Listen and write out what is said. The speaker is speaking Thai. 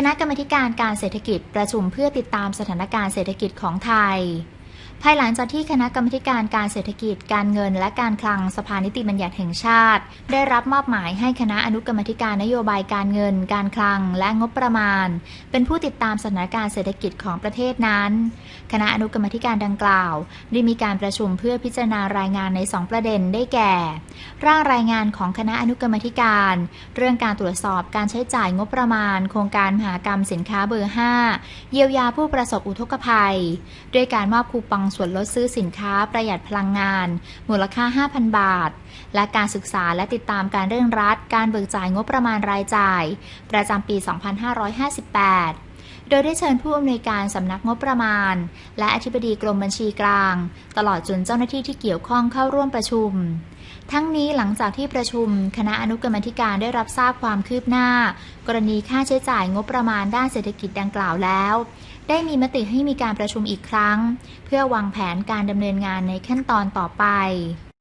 คณะกรรมการการเศรษฐกิจประชุมเพื่อติดตามสถานการณ์เศรษฐกิจของไทย ภายหลังจากที่คณะกรรมการการเศรษฐกิจการเงิน และการคลังสภานิติบัญญัติแห่งชาติ ได้รับมอบหมายให้คณะอนุกรรมการนโยบายการเงิน การคลัง และงบประมาณ เป็นผู้ติดตามสถานการณ์เศรษฐกิจของประเทศนั้น คณะอนุกรรมการดังกล่าว ได้มีการประชุมเพื่อพิจารณารายงานใน 2 ประเด็นได้แก่ ร่างรายงานของคณะอนุกรรมการ เรื่องการตรวจสอบการใช้จ่ายงบประมาณ โครงการมหากรรมสินค้าเบอร์ 5 เยียวยาผู้ประสบอุทกภัย ด้วยการมอบคูปองส่วนลดซื้อสินค้าประหยัดพลังงาน มูลค่า 5,000 บาท และการศึกษาและติดตามการเร่งรัด การเบิกจ่ายงบประมาณรายจ่าย ประจำปี 2558โดยได้เชิญผู้อำนวยการสำนักงบประมาณ และอธิบดีกรมบัญชีกลาง ตลอดจนเจ้าหน้าที่ที่เกี่ยวข้องเข้าร่วมประชุม ทั้งนี้หลังจากที่ประชุม คณะอนุกรรมาการได้รับทราบความคืบหน้า กรณีค่าใช้จ่ายงบประมาณด้านเศรษฐกิจดังกล่าวแล้ว ได้มีมติให้มีการประชุมอีกครั้ง เพื่อวางแผนการดำเนินงานในขั้นตอนต่อไป